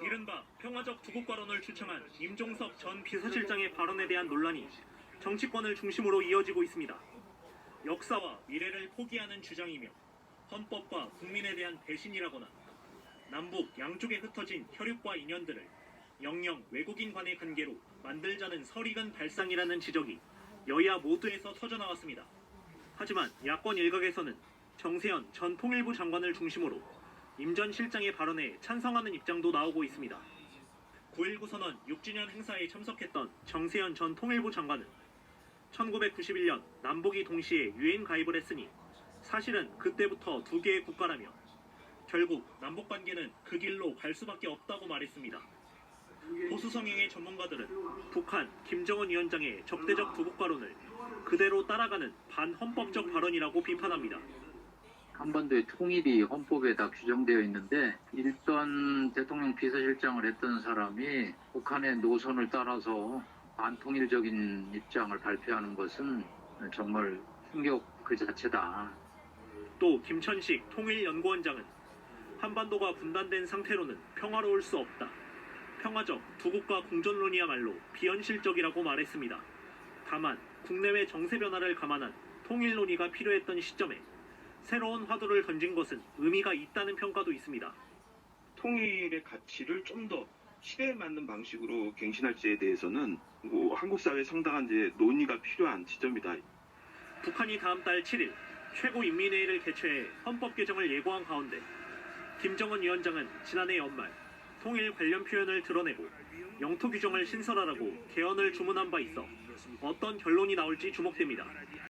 이른바 평화적 두국과론을 주창한 임종석 전 비서실장의 발언에 대한 논란이 정치권을 중심으로 이어지고 있습니다. 역사와 미래를 포기하는 주장이며 헌법과 국민에 대한 배신이라거나 남북 양쪽에 흩어진 혈육과 인연들을 영영 외국인 간의 관계로 만들자는 설익은 발상이라는 지적이 여야 모두에서 터져나왔습니다. 하지만 야권 일각에서는 정세현 전 통일부 장관을 중심으로 임 전 실장의 발언에 찬성하는 입장도 나오고 있습니다. 9.19 선언 6주년 행사에 참석했던 정세현 전 통일부 장관은 1991년 남북이 동시에 유엔 가입을 했으니 사실은 그때부터 두 개의 국가라며 결국 남북 관계는 그 길로 갈 수밖에 없다고 말했습니다. 보수 성향의 전문가들은 북한 김정은 위원장의 적대적 두국가론을 그대로 따라가는 반헌법적 발언이라고 비판합니다. 한반도의 통일이 헌법에 다 규정되어 있는데 일선 대통령 비서실장을 했던 사람이 북한의 노선을 따라서 반통일적인 입장을 발표하는 것은 정말 충격 그 자체다. 또 김천식 통일연구원장은 한반도가 분단된 상태로는 평화로울 수 없다. 평화적 두 국가 공존론이야말로 비현실적이라고 말했습니다. 다만 국내외 정세 변화를 감안한 통일 논의가 필요했던 시점에 새로운 화두를 던진 것은 의미가 있다는 평가도 있습니다. 통일의 가치를 좀 더 시대에 맞는 방식으로 갱신할지에 대해서는 뭐 한국 사회에 상당한 이제 논의가 필요한 지점이다. 북한이 다음 달 7일 최고인민회의를 개최해 헌법 개정을 예고한 가운데 김정은 위원장은 지난해 연말 통일 관련 표현을 드러내고 영토 규정을 신설하라고 개헌을 주문한 바 있어 어떤 결론이 나올지 주목됩니다.